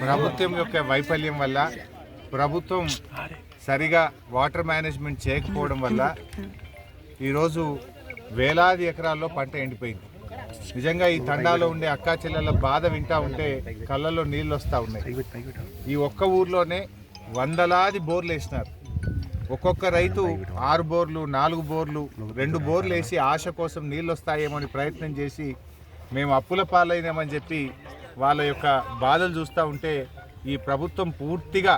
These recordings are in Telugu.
ప్రభుత్వం యొక్క వైఫల్యం వల్ల ప్రభుత్వం సరిగా వాటర్ మేనేజ్మెంట్ చేయకపోవడం వల్ల ఈరోజు వేలాది ఎకరాల్లో పంట ఎండిపోయింది. నిజంగా ఈ తండాలో ఉండే అక్కా చెల్లెల బాధ వింటా ఉంటే కళ్ళల్లో నీళ్ళు వస్తూ ఉన్నాయి. ఈ ఒక్క ఊర్లోనే వందలాది బోర్లు వేసినారు. ఒక్కొక్క రైతు ఆరు బోర్లు నాలుగు బోర్లు రెండు బోర్లు వేసి ఆశ కోసం నీళ్ళు వస్తాయేమో అని ప్రయత్నం చేసి మేము అప్పుల పాలైనామని చెప్పి వాళ్ళ యొక్క బాధలు చూస్తూ ఉంటే ఈ ప్రభుత్వం పూర్తిగా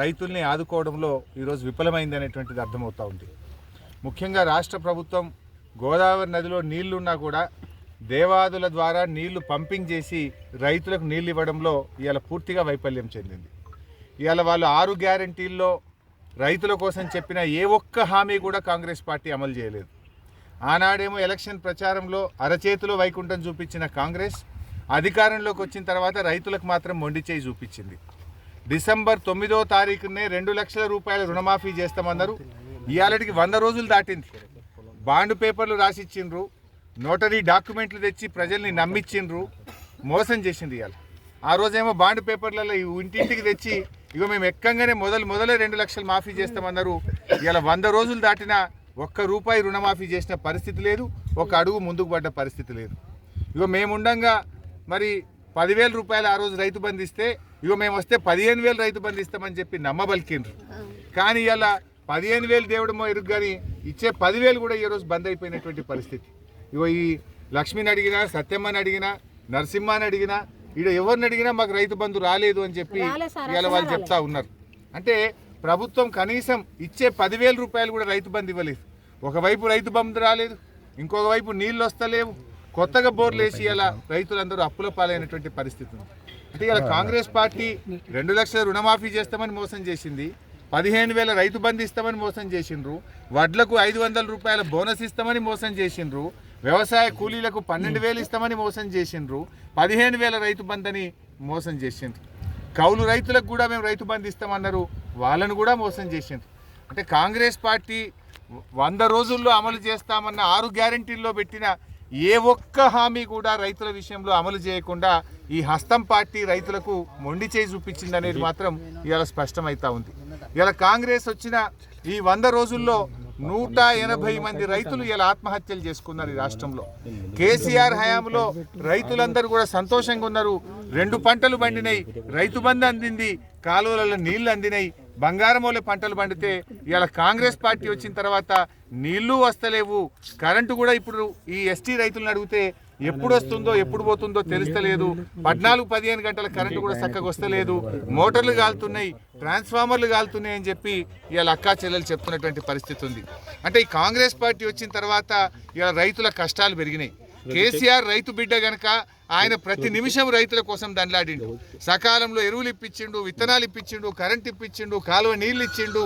రైతుల్ని ఆదుకోవడంలో ఈరోజు విఫలమైంది అనేటువంటిది అర్థమవుతూ ఉంది. ముఖ్యంగా రాష్ట్ర ప్రభుత్వం గోదావరి నదిలో నీళ్ళున్నా కూడా దేవాదుల ద్వారా నీళ్ళు పంపింగ్ చేసి రైతులకు నీళ్ళు ఇవ్వడంలో ఇవాళ పూర్తిగా వైఫల్యం చెందింది. ఇవాళ వాళ్ళు ఆరు గ్యారంటీల్లో రైతుల కోసం చెప్పిన ఏ ఒక్క హామీ కూడా కాంగ్రెస్ పార్టీ అమలు చేయలేదు. ఆనాడేమో ఎలక్షన్ ప్రచారంలో అరచేతిలో వైకుంఠం చూపించిన కాంగ్రెస్ అధికారంలోకి వచ్చిన తర్వాత రైతులకు మాత్రం మొండి చేయి చూపించింది. డిసెంబర్ తొమ్మిదో తారీఖునే రెండు లక్షల రూపాయల రుణమాఫీ చేస్తామన్నారు. ఇవాళకి వంద రోజులు దాటింది. బాండ్ పేపర్లు రాసిచ్చిండ్రు. నోటరీ డాక్యుమెంట్లు తెచ్చి ప్రజల్ని నమ్మిచ్చిండ్రు. మోసం చేసింది ఇవాళ ఆ రోజేమో బాండ్ పేపర్లలో ఈ ఇంటింటికి తెచ్చి ఇగో మేము ఎక్కంగానే మొదలు మొదలే రెండు లక్షలు మాఫీ చేస్తామన్నారు. ఇలా వంద రోజులు దాటినా ఒక్క రూపాయి రుణమాఫీ చేసిన పరిస్థితి లేదు. ఒక అడుగు ముందుకు పడ్డ పరిస్థితి లేదు. ఇగో మేముండగా మరి పదివేల రూపాయలు ఆ రోజు రైతు బంధు ఇస్తే ఇగో మేము వస్తే పదిహేను వేలు రైతు బంధు ఇస్తామని చెప్పి నమ్మబలికిండ్రు. కానీ ఇలా పదిహేను వేలు దేవుడమో ఎరుగు కానీ ఇచ్చే పదివేలు కూడా ఈ రోజు బంద్ అయిపోయినటువంటి పరిస్థితి. ఇగో ఈ లక్ష్మిని అడిగినా సత్యమ్మని అడిగినా నరసింహని అడిగినా ఈడ ఎవరిని అడిగినా మాకు రైతు బంధు రాలేదు అని చెప్పి ఇవాళ వాళ్ళు చెప్తా ఉన్నారు. అంటే ప్రభుత్వం కనీసం ఇచ్చే పదివేల రూపాయలు కూడా రైతు బంధు ఇవ్వలేదు. ఒకవైపు రైతు బంధు రాలేదు ఇంకొక వైపు నీళ్ళు వస్తలేవు కొత్తగా బోర్లు వేసి ఇలా రైతులందరూ అప్పుల పాలైనటువంటి పరిస్థితి ఉంది. అంటే ఇలా కాంగ్రెస్ పార్టీ రెండు లక్షల రుణమాఫీ చేస్తామని మోసం చేసింది పదిహేను వేల రైతు బంధు ఇస్తామని మోసం చేసిండ్రు వడ్లకు ఐదు వందల రూపాయల బోనస్ ఇస్తామని మోసం చేసిండ్రు వ్యవసాయ కూలీలకు పన్నెండు వేలు ఇస్తామని మోసం చేసిండ్రు పదిహేను వేల రైతు బంధని మోసం చేసిండ్రు. కౌలు రైతులకు కూడా మేము రైతు బంధు ఇస్తామన్నారు వాళ్ళను కూడా మోసం చేసిండ్రు. అంటే కాంగ్రెస్ పార్టీ వంద రోజుల్లో అమలు చేస్తామన్న ఆరు గ్యారంటీల్లో పెట్టిన ఏ ఒక్క హామీ కూడా రైతుల విషయంలో అమలు చేయకుండా ఈ హస్తం పార్టీ రైతులకు మొండి చేయి చూపించింది అనేది మాత్రం ఇవాళ స్పష్టమవుతా ఉంది. ఇవాళ కాంగ్రెస్ వచ్చిన ఈ వంద రోజుల్లో నూట ఎనభై మంది రైతులు ఇలా ఆత్మహత్యలు చేసుకున్నారు ఈ రాష్ట్రంలో. కేసీఆర్ హయాంలో రైతులందరూ కూడా సంతోషంగా ఉన్నారు. రెండు పంటలు పండినాయి. రైతు బంధు అందింది. కాలువలలో నీళ్ళు అందినాయి. బంగారమూల పంటలు పండితే ఇవాళ కాంగ్రెస్ పార్టీ వచ్చిన తర్వాత నీళ్ళు వస్తలేవు. కరెంటు కూడా ఇప్పుడు ఈ ఎస్టీ రైతులను అడిగితే ఎప్పుడు వస్తుందో ఎప్పుడు పోతుందో తెలుస్తలేదు. పద్నాలుగు పదిహేను గంటల కరెంటు కూడా చక్కగా వస్తలేదు. మోటార్లు కాలుతున్నాయి ట్రాన్స్ఫార్మర్లు కాలుతున్నాయి అని చెప్పి ఇవాళ అక్కా చెల్లెలు చెప్తున్నటువంటి పరిస్థితి ఉంది. అంటే ఈ కాంగ్రెస్ పార్టీ వచ్చిన తర్వాత ఇవాళ రైతుల కష్టాలు పెరిగినాయి. కేసీఆర్ రైతు బిడ్డ గనక ఆయన ప్రతి నిమిషం రైతుల కోసం దండలాడిండు. సకాలంలో ఎరువులు ఇప్పించిండు విత్తనాలు ఇప్పించిండు కరెంట్ ఇప్పించిండు కాలువ నీళ్ళు ఇచ్చిండు.